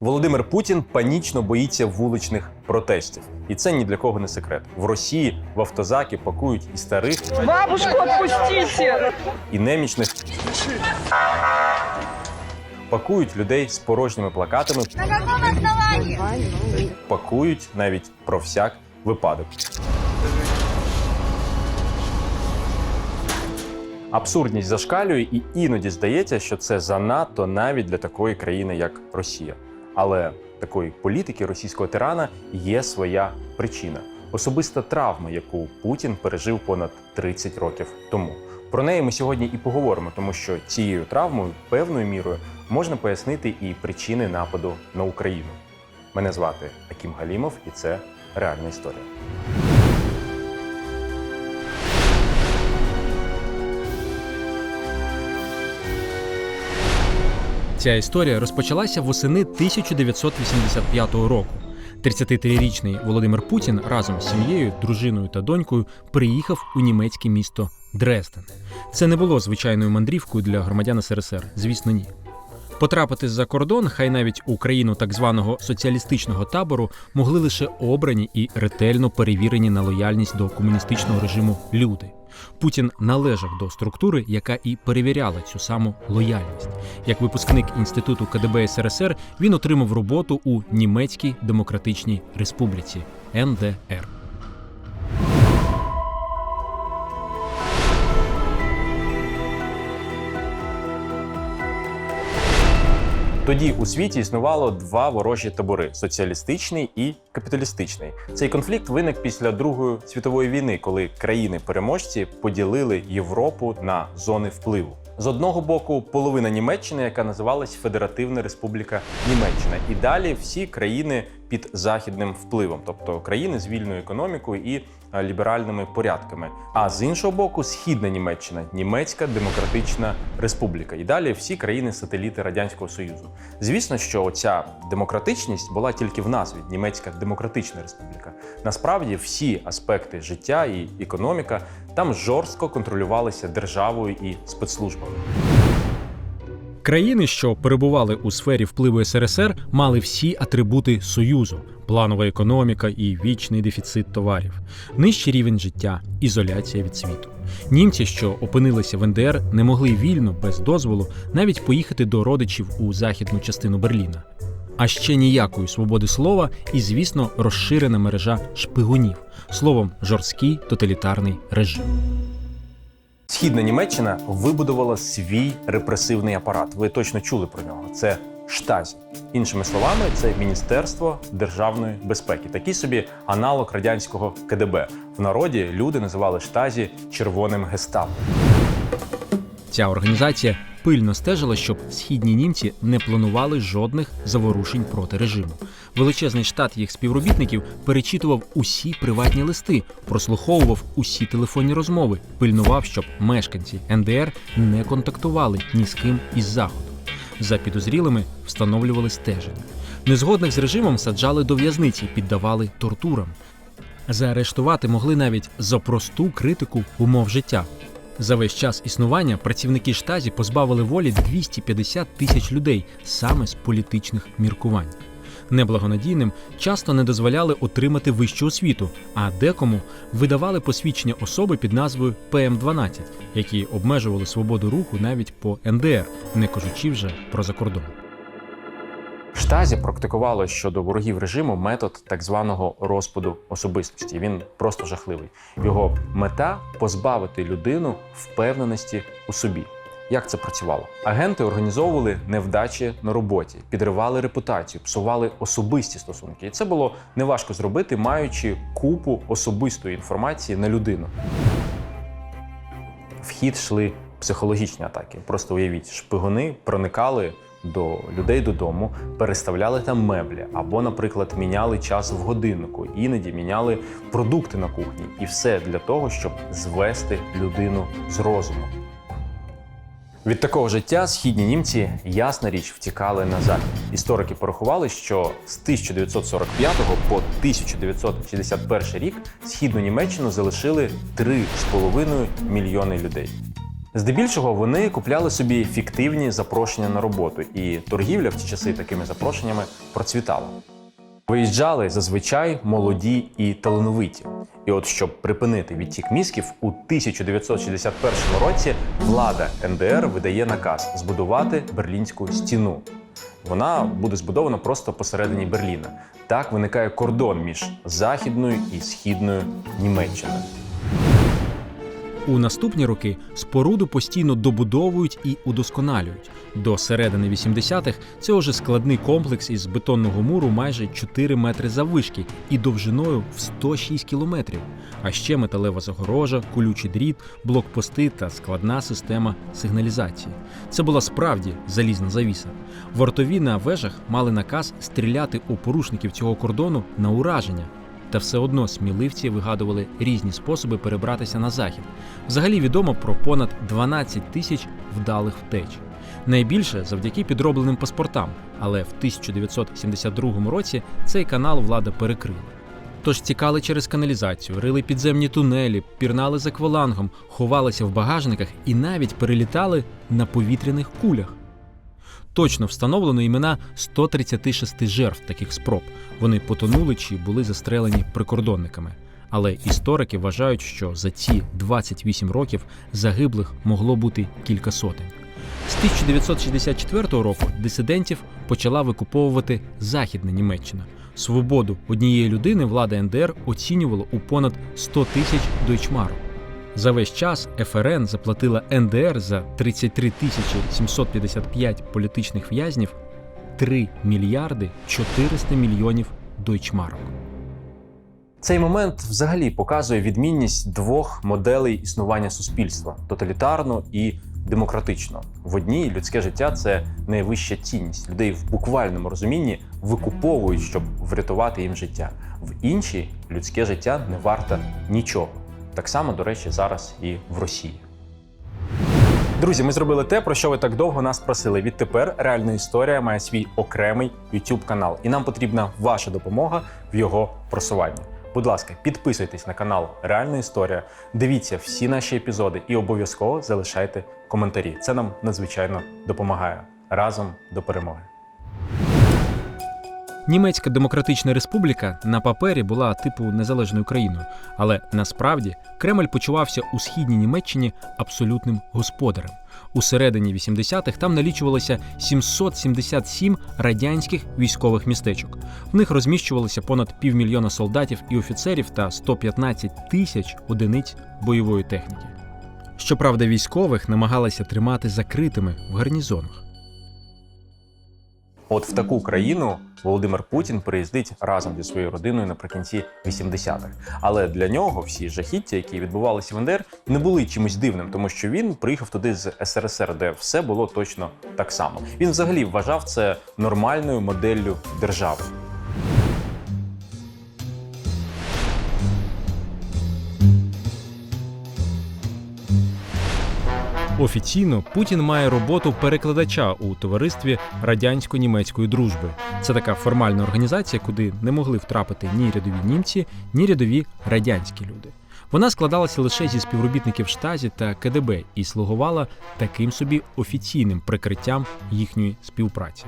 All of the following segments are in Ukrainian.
Володимир Путін панічно боїться вуличних протестів, і це ні для кого не секрет. В Росії в автозаки пакують і старих, Бабушку отпустите! і немічних. Пакують людей з порожніми плакатами, На пакують навіть про всяк випадок. Абсурдність зашкалює, і іноді здається, що це занадто навіть для такої країни, як Росія. Але такої політики російського тирана є своя причина особиста травма, яку Путін пережив понад 30 років тому. Про неї ми сьогодні і поговоримо, тому що цією травмою певною мірою можна пояснити і причини нападу на Україну. Мене звати Акім Галімов, і це реальна історія. Ця історія розпочалася восени 1985 року. 33-річний Володимир Путін разом з сім'єю, дружиною та донькою приїхав у німецьке місто Дрезден. Це не було звичайною мандрівкою для громадян СРСР, звісно, ні. Потрапити за кордон, хай навіть у країну так званого соціалістичного табору, могли лише обрані і ретельно перевірені на лояльність до комуністичного режиму люди. Путін належав до структури, яка і перевіряла цю саму лояльність. Як випускник інституту КДБ СРСР він отримав роботу у Німецькій Демократичній Республіці НДР. Тоді у світі існувало два ворожі табори соціалістичний і капіталістичний. Цей конфлікт виник після Другої світової війни, коли країни-переможці поділили Європу на зони впливу. З одного боку, половина Німеччини, яка називалась Федеративна Республіка Німеччина, і далі всі країни під західним впливом, тобто країни з вільною економікою і е, ліберальними порядками. А з іншого боку, східна Німеччина, Німецька Демократична Республіка, і далі всі країни-сателіти Радянського Союзу. Звісно, що оця демократичність була тільки в назві Німецька Демократична Республіка. Насправді всі аспекти життя і економіка там жорстко контролювалися державою і спецслужбами. Країни, що перебували у сфері впливу СРСР, мали всі атрибути союзу: планова економіка і вічний дефіцит товарів, нижчий рівень життя, ізоляція від світу. Німці, що опинилися в НДР, не могли вільно без дозволу навіть поїхати до родичів у західну частину Берліна. А ще ніякої свободи слова і, звісно, розширена мережа шпигунів, словом, жорсткий тоталітарний режим. Східна Німеччина вибудувала свій репресивний апарат. Ви точно чули про нього. Це штазі. Іншими словами, це Міністерство державної безпеки, такий собі аналог радянського КДБ. В народі люди називали штазі червоним гестапо. Ця організація пильно стежила, щоб східні німці не планували жодних заворушень проти режиму. Величезний штат їх співробітників перечитував усі приватні листи, прослуховував усі телефонні розмови, пильнував, щоб мешканці НДР не контактували ні з ким із заходу. За підозрілими встановлювали стеження. Незгодних з режимом саджали до в'язниці, піддавали тортурам. Заарештувати могли навіть за просту критику умов життя. За весь час існування працівники штазі позбавили волі 250 тисяч людей саме з політичних міркувань. Неблагонадійним часто не дозволяли отримати вищу освіту, а декому видавали посвідчення особи під назвою ПМ-12, які обмежували свободу руху навіть по НДР, не кажучи вже про закордон. Штазі практикувало щодо ворогів режиму метод так званого розпаду особистості. Він просто жахливий. Його мета позбавити людину впевненості у собі. Як це працювало? Агенти організовували невдачі на роботі, підривали репутацію, псували особисті стосунки. І це було неважко зробити, маючи купу особистої інформації на людину. В хід йшли психологічні атаки. Просто уявіть, шпигуни проникали до людей додому, переставляли там меблі, або, наприклад, міняли час в годиннику, іноді міняли продукти на кухні, і все для того, щоб звести людину з розуму. Від такого життя східні німці, ясна річ, втікали на захід. Історики порахували, що з 1945 по 1961 рік східну Німеччину залишили 3,5 мільйони людей. Здебільшого вони купляли собі фіктивні запрошення на роботу, і торгівля в ті часи такими запрошеннями процвітала. Виїжджали зазвичай молоді і талановиті. І от щоб припинити відтік мізків, у 1961 році влада НДР видає наказ збудувати Берлінську стіну. Вона буде збудована просто посередині Берліна. Так виникає кордон між західною і східною Німеччиною. У наступні роки споруду постійно добудовують і удосконалюють. До середини 80-х це вже складний комплекс із бетонного муру майже 4 метри заввишки і довжиною в 106 кілометрів. А ще металева загорожа, колючий дріт, блокпости та складна система сигналізації. Це була справді залізна завіса. Вартові на вежах мали наказ стріляти у порушників цього кордону на ураження. Та все одно сміливці вигадували різні способи перебратися на захід. Взагалі відомо про понад 12 тисяч вдалих втеч. Найбільше завдяки підробленим паспортам, але в 1972 році цей канал влада перекрила. Тож тікали через каналізацію, рили підземні тунелі, пірнали з аквалангом, ховалися в багажниках і навіть перелітали на повітряних кулях. Точно встановлено імена 136 жертв таких спроб. Вони потонули чи були застрелені прикордонниками. Але історики вважають, що за ці 28 років загиблих могло бути кілька сотень. З 1964 року дисидентів почала викуповувати Західна Німеччина. Свободу однієї людини влада НДР оцінювала у понад 100 тисяч дойчмарок. За весь час ФРН заплатила НДР за 33 тисячі 755 політичних в'язнів 3 мільярди 400 мільйонів дойчмарок. Цей момент взагалі показує відмінність двох моделей існування суспільства тоталітарно і демократично. В одній людське життя це найвища цінність. Людей в буквальному розумінні викуповують, щоб врятувати їм життя. В іншій людське життя не варте нічого. Так само, до речі, зараз і в Росії. Друзі, ми зробили те, про що ви так довго нас просили. Відтепер реальна історія має свій окремий YouTube канал, і нам потрібна ваша допомога в його просуванні. Будь ласка, підписуйтесь на канал Реальна Історія, дивіться всі наші епізоди і обов'язково залишайте коментарі. Це нам надзвичайно допомагає. Разом до перемоги. Німецька демократична республіка на папері була типу незалежною країною, але насправді Кремль почувався у східній Німеччині абсолютним господарем. У середині 80-х там налічувалося 777 радянських військових містечок. В них розміщувалося понад півмільйона солдатів і офіцерів та 115 тисяч одиниць бойової техніки. Щоправда, військових намагалися тримати закритими в гарнізонах. От в таку країну Володимир Путін приїздить разом зі своєю родиною наприкінці 80-х. Але для нього всі жахіття, які відбувалися в НДР, не були чимось дивним, тому що він приїхав туди з СРСР, де все було точно так само. Він взагалі вважав це нормальною моделлю держави. Офіційно Путін має роботу перекладача у товаристві радянсько-німецької дружби. Це така формальна організація, куди не могли втрапити ні рядові німці, ні рядові радянські люди. Вона складалася лише зі співробітників штазі та КДБ і слугувала таким собі офіційним прикриттям їхньої співпраці.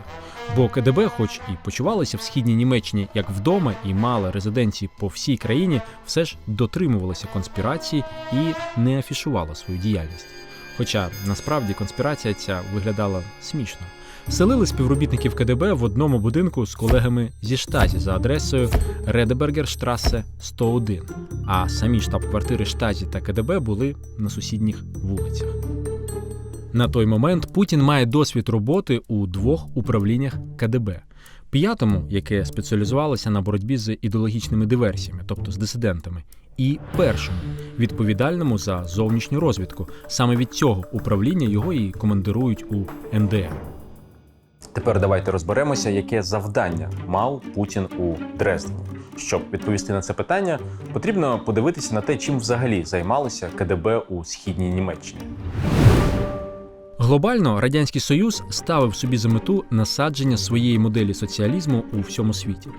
Бо КДБ, хоч і почувалося в східній Німеччині як вдома і мала резиденції по всій країні, все ж дотримувалася конспірації і не афішувала свою діяльність. Хоча насправді конспірація ця виглядала смішно. Селили співробітників КДБ в одному будинку з колегами зі штазі за адресою Редебергерштрасе 101, а самі штаб-квартири штазі та КДБ були на сусідніх вулицях. На той момент Путін має досвід роботи у двох управліннях КДБ. П'ятому, яке спеціалізувалося на боротьбі з ідеологічними диверсіями, тобто з дисидентами, і першому, відповідальному за зовнішню розвідку. Саме від цього управління його і командирують у НДР. Тепер давайте розберемося, яке завдання мав Путін у Дрездені. Щоб відповісти на це питання, потрібно подивитися на те, чим взагалі займалося КДБ у східній Німеччині. Глобально радянський союз ставив собі за мету насадження своєї моделі соціалізму у всьому світі.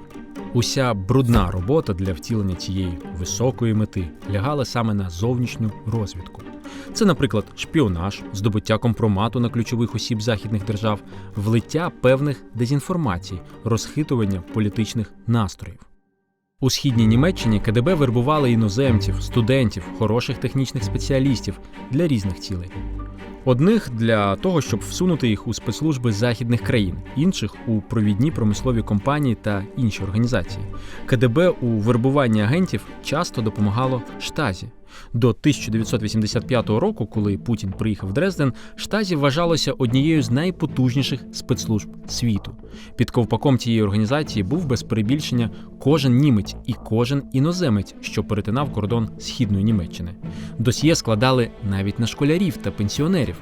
Уся брудна робота для втілення цієї високої мети лягала саме на зовнішню розвідку. Це, наприклад, шпіонаж, здобуття компромату на ключових осіб західних держав, влиття певних дезінформацій, розхитування політичних настроїв. У східній Німеччині КДБ вербували іноземців, студентів, хороших технічних спеціалістів для різних цілей. Одних для того, щоб всунути їх у спецслужби західних країн, інших у провідні промислові компанії та інші організації. КДБ у вербуванні агентів часто допомагало штазі. До 1985 року, коли Путін приїхав в Дрезден, штазі вважалося однією з найпотужніших спецслужб світу. Під ковпаком цієї організації був без перебільшення кожен німець і кожен іноземець, що перетинав кордон східної Німеччини. Досьє складали навіть на школярів та пенсіонерів.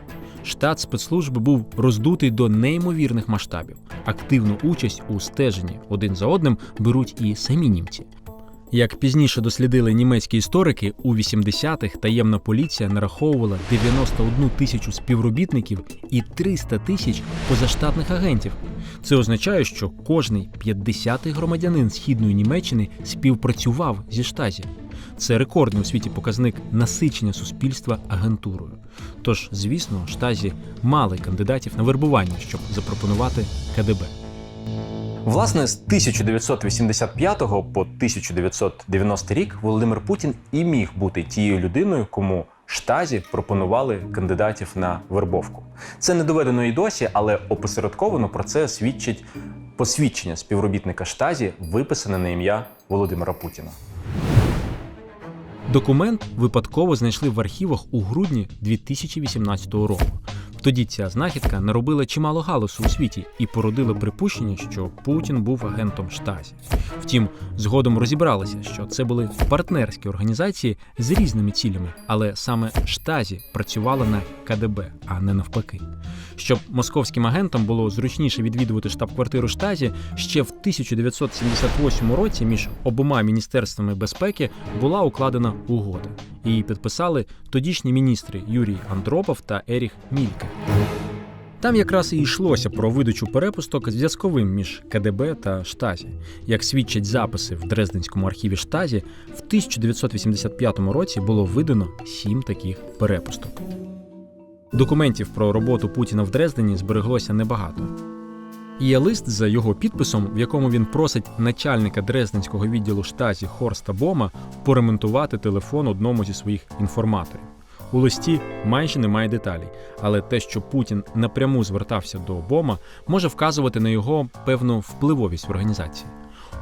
Штат спецслужби був роздутий до неймовірних масштабів. Активну участь у стеженні один за одним беруть і самі німці. Як пізніше дослідили німецькі історики, у 80-х таємна поліція нараховувала 91 тисячу співробітників і 300 тисяч позаштатних агентів. Це означає, що кожний 50-й громадянин східної Німеччини співпрацював зі штазі. Це рекордний у світі показник насичення суспільства агентурою. Тож, звісно, штазі мали кандидатів на вербування, щоб запропонувати КДБ. Власне, з 1985 по 1990 рік Володимир Путін і міг бути тією людиною, кому штазі пропонували кандидатів на вербовку. Це не доведено і досі, але опосередковано про це свідчить посвідчення співробітника штазі, виписане на ім'я Володимира Путіна. Документ випадково знайшли в архівах у грудні 2018 року. Тоді ця знахідка наробила чимало галасу у світі і породила припущення, що Путін був агентом штазі. Втім, згодом розібралися, що це були партнерські організації з різними цілями, але саме штазі працювала на КДБ, а не навпаки. Щоб московським агентам було зручніше відвідувати штаб-квартиру штазі, ще в 1978 році між обома міністерствами безпеки була укладена угода. Її підписали тодішні міністри Юрій Андропов та Еріх Мільке. Там якраз і йшлося про видачу перепусток зв'язковим між КДБ та Штазі. Як свідчать записи в Дрезденському архіві Штазі, в 1985 році було видано сім таких перепусток. Документів про роботу Путіна в Дрездені збереглося небагато. Є лист за його підписом, в якому він просить начальника Дрезденського відділу штазі Хорста Бома поремонтувати телефон одному зі своїх інформаторів. У листі майже немає деталей, але те, що Путін напряму звертався до Бома, може вказувати на його певну впливовість в організації.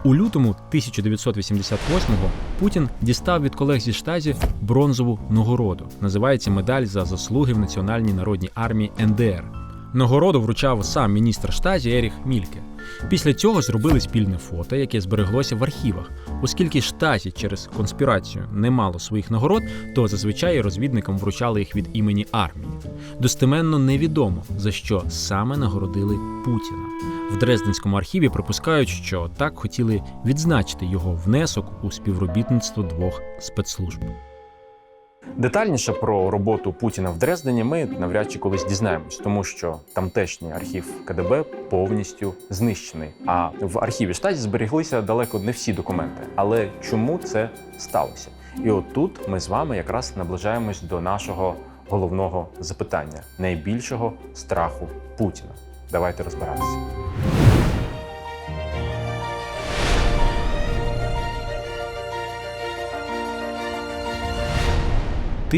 У лютому 1988-го Путін дістав від колег зі штазі бронзову нагороду. Називається медаль за заслуги в Національній народній армії НДР. Нагороду вручав сам міністр штазі Еріх Мільке. Після цього зробили спільне фото, яке збереглося в архівах. Оскільки штазі через конспірацію не мало своїх нагород, то зазвичай розвідникам вручали їх від імені армії. Достеменно невідомо за що саме нагородили Путіна. В Дрезденському архіві припускають, що так хотіли відзначити його внесок у співробітництво двох спецслужб. Детальніше про роботу Путіна в Дрездені ми навряд чи колись дізнаємось, тому що тамтешній архів КДБ повністю знищений. А в архіві штаті зберіглися далеко не всі документи. Але чому це сталося? І от тут ми з вами якраз наближаємось до нашого головного запитання найбільшого страху Путіна. Давайте розбиратися.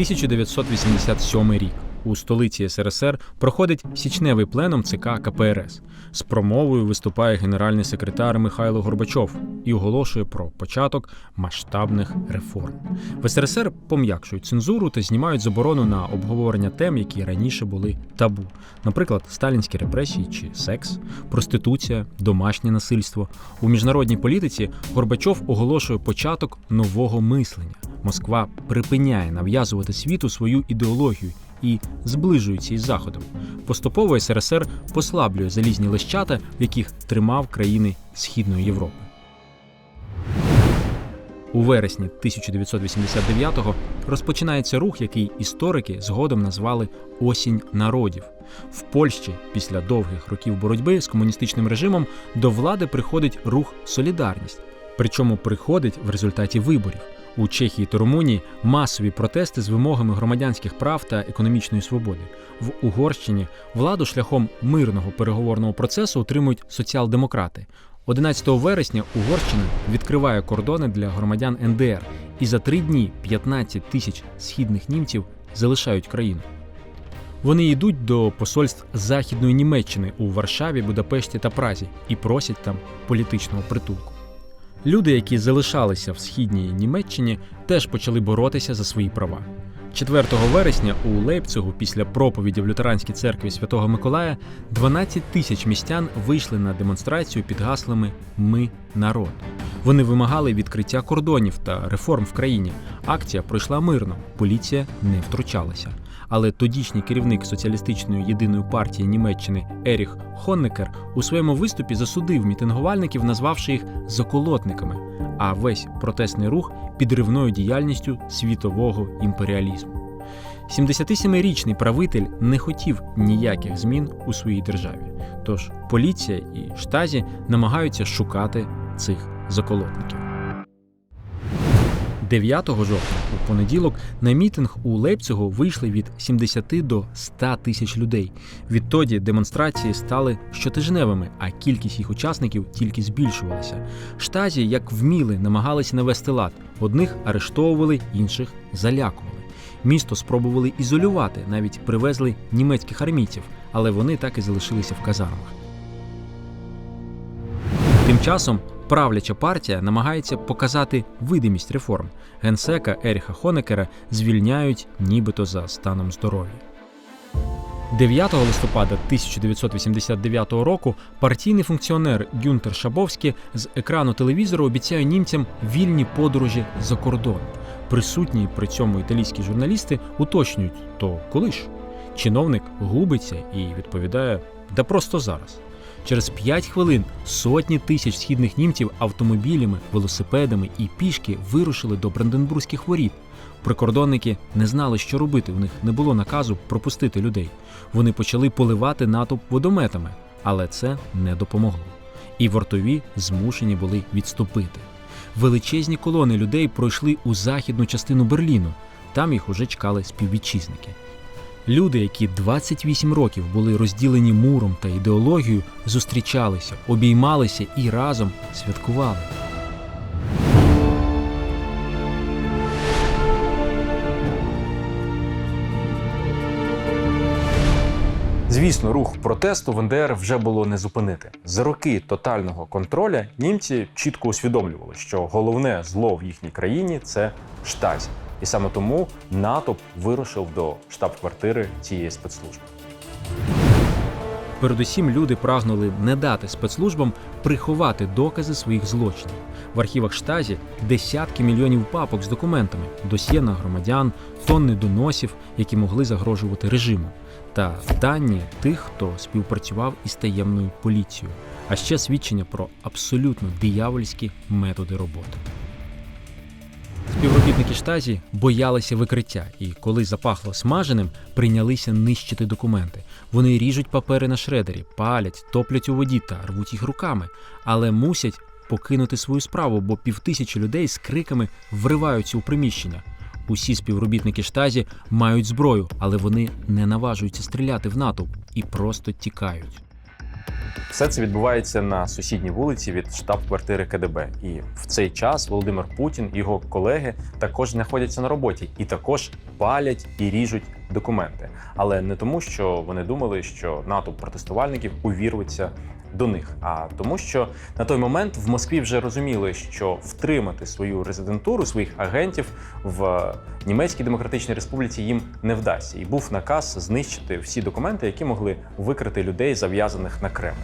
1987 рік. У столиці СРСР проходить січневий пленум ЦК КПРС. З промовою виступає генеральний секретар Михайло Горбачов і оголошує про початок масштабних реформ. В СРСР пом'якшують цензуру та знімають заборону на обговорення тем, які раніше були табу, наприклад, сталінські репресії чи секс, проституція, домашнє насильство. У міжнародній політиці Горбачов оголошує початок нового мислення. Москва припиняє нав'язувати світу свою ідеологію і зближується із Заходом. Поступово СРСР послаблює залізні лищата, в яких тримав країни Східної Європи. У вересні 1989-го розпочинається рух, який історики згодом назвали Осінь народів. В Польщі після довгих років боротьби з комуністичним режимом до влади приходить рух Солідарність. Причому приходить в результаті виборів. У Чехії та Румунії масові протести з вимогами громадянських прав та економічної свободи. В Угорщині владу шляхом мирного переговорного процесу отримують соціал-демократи. 11 вересня Угорщина відкриває кордони для громадян НДР, і за три дні 15 тисяч східних німців залишають країну. Вони йдуть до посольств Західної Німеччини у Варшаві, Будапешті та Празі і просять там політичного притулку. Люди, які залишалися в східній Німеччині, теж почали боротися за свої права. 4 вересня у Лейпцигу після проповіді в лютеранській церкві Святого Миколая 12 тисяч містян вийшли на демонстрацію під гаслами Ми народ. Вони вимагали відкриття кордонів та реформ в країні. Акція пройшла мирно, поліція не втручалася. Але тодішній керівник соціалістичної єдиної партії Німеччини Еріх Хоннекер у своєму виступі засудив мітингувальників, назвавши їх заколотниками, а весь протестний рух підривною діяльністю світового імперіалізму. 77-річний правитель не хотів ніяких змін у своїй державі. Тож поліція і штазі намагаються шукати цих заколотників. 9 жовтня у понеділок на мітинг у Лейпцигу вийшли від 70 до 100 тисяч людей. Відтоді демонстрації стали щотижневими, а кількість їх учасників тільки збільшувалася. Штазі, як вміли, намагалися навести лад. Одних арештовували, інших залякували. Місто спробували ізолювати, навіть привезли німецьких армійців, але вони так і залишилися в казармах. Тим часом правляча партія намагається показати видимість реформ. Генсека Еріха Хонекера звільняють нібито за станом здоров'я. 9 листопада 1989 року партійний функціонер Гюнтер Шабовський з екрану телевізору обіцяє німцям вільні подорожі за кордон. Присутні при цьому італійські журналісти уточнюють, то коли ж? Чиновник губиться і відповідає: да просто зараз. Через 5 хвилин сотні тисяч східних німців автомобілями, велосипедами і пішки вирушили до Бранденбурзьких воріт. Прикордонники не знали, що робити. У них не було наказу пропустити людей. Вони почали поливати натовп водометами, але це не допомогло. І вартові змушені були відступити. Величезні колони людей пройшли у західну частину Берліну. Там їх уже чекали співвітчизники. Люди, які 28 років були розділені муром та ідеологією, зустрічалися, обіймалися і разом святкували. Звісно, рух протесту в НДР вже було не зупинити. За роки тотального контроля німці чітко усвідомлювали, що головне зло в їхній країні це штазі. І саме тому натовп вирушив до штаб-квартири цієї спецслужби. Передусім люди прагнули не дати спецслужбам приховати докази своїх злочинів. В архівах штазі десятки мільйонів папок з документами, досьє на громадян, тонни доносів, які могли загрожувати режиму, та дані тих, хто співпрацював із таємною поліцією, а ще свідчення про абсолютно диявольські методи роботи. Співробітники штазі боялися викриття, і коли запахло смаженим, прийнялися нищити документи. Вони ріжуть папери на шредері, палять, топлять у воді та рвуть їх руками, але мусять покинути свою справу, бо півтисячі людей з криками вриваються у приміщення. Усі співробітники штазі мають зброю, але вони не наважуються стріляти в натовп і просто тікають. Все це відбувається на сусідній вулиці від штаб-квартири КДБ. І в цей час Володимир Путін і його колеги також знаходяться на роботі і також палять і ріжуть документи. Але не тому, що вони думали, що натовп протестувальників увірветься до них, а тому, що на той момент в Москві вже розуміли, що втримати свою резидентуру своїх агентів в Німецькій Демократичній Республіці їм не вдасться. І був наказ знищити всі документи, які могли викрити людей, зав'язаних на Кремль.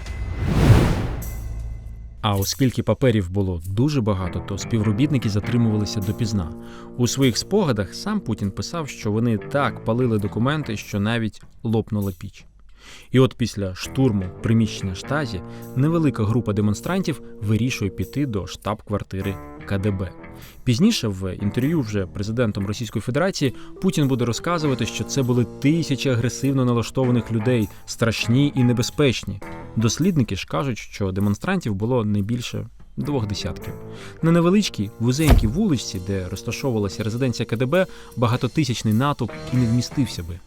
А оскільки паперів було дуже багато, то співробітники затримувалися допізна. У своїх спогадах сам Путін писав, що вони так палили документи, що навіть лопнула піч. І от після штурму приміщення штазі невелика група демонстрантів вирішує піти до штаб-квартири КДБ. Пізніше в інтерв'ю вже президентом Російської Федерації Путін буде розказувати, що це були тисячі агресивно налаштованих людей, страшні і небезпечні. Дослідники ж кажуть, що демонстрантів було не більше двох десятків. На невеличкій вузенькій вуличці, де розташовувалася резиденція КДБ, багатотисячний натовп і не вмістився би.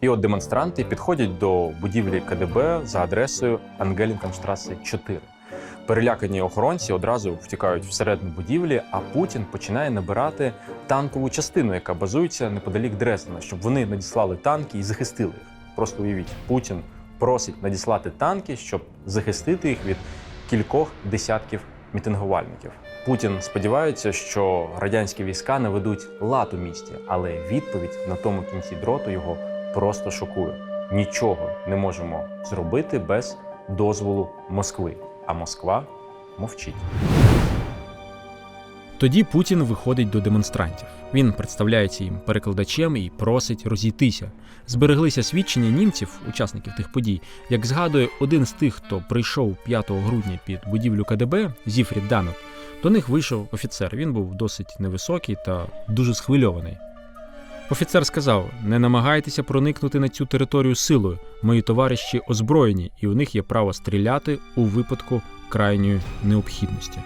І от демонстранти підходять до будівлі КДБ за адресою Ангелінкамштраси 4. Перелякані охоронці одразу втікають всередину будівлі, а Путін починає набирати танкову частину, яка базується неподалік Дрездена, щоб вони надіслали танки і захистили їх. Просто уявіть, Путін просить надіслати танки, щоб захистити їх від кількох десятків мітингувальників. Путін сподівається, що радянські війська наведуть лад у місті, але відповідь на тому кінці дроту його просто шокує. Нічого не можемо зробити без дозволу Москви. А Москва мовчить. Тоді Путін виходить до демонстрантів. Він представляється їм перекладачем і просить розійтися. Збереглися свідчення німців, учасників тих подій, як згадує один з тих, хто прийшов 5 грудня під будівлю КДБ Зіфрід Данет. До них вийшов офіцер. Він був досить невисокий та дуже схвильований. Офіцер сказав: не намагайтеся проникнути на цю територію силою. Мої товариші озброєні, і у них є право стріляти у випадку крайньої необхідності.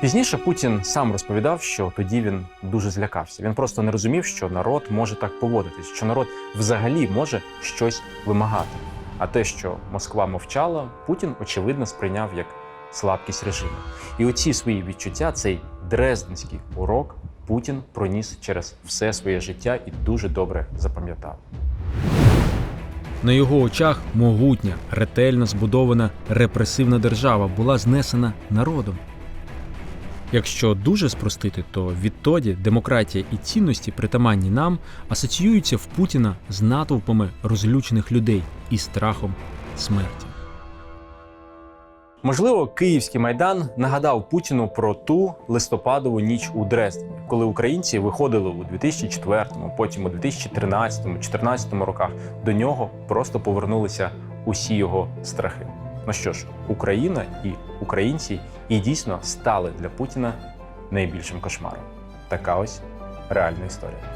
Пізніше Путін сам розповідав, що тоді він дуже злякався. Він просто не розумів, що народ може так поводитись, що народ взагалі може щось вимагати. А те, що Москва мовчала, Путін очевидно сприйняв як слабкість режиму. І оці свої відчуття, цей дрезденський урок, Путін проніс через все своє життя і дуже добре запам'ятав. На його очах могутня, ретельно збудована репресивна держава була знесена народом. Якщо дуже спростити, то відтоді демократія і цінності, притаманні нам, асоціюються в Путіна з натовпами розлючених людей і страхом смерті. Можливо, київський майдан нагадав Путіну про ту листопадову ніч у Дрездені, коли українці виходили у 2004-му, потім у 2013-2014 роках. До нього просто повернулися усі його страхи. Ну що ж, Україна і українці і дійсно стали для Путіна найбільшим кошмаром. Така ось реальна історія.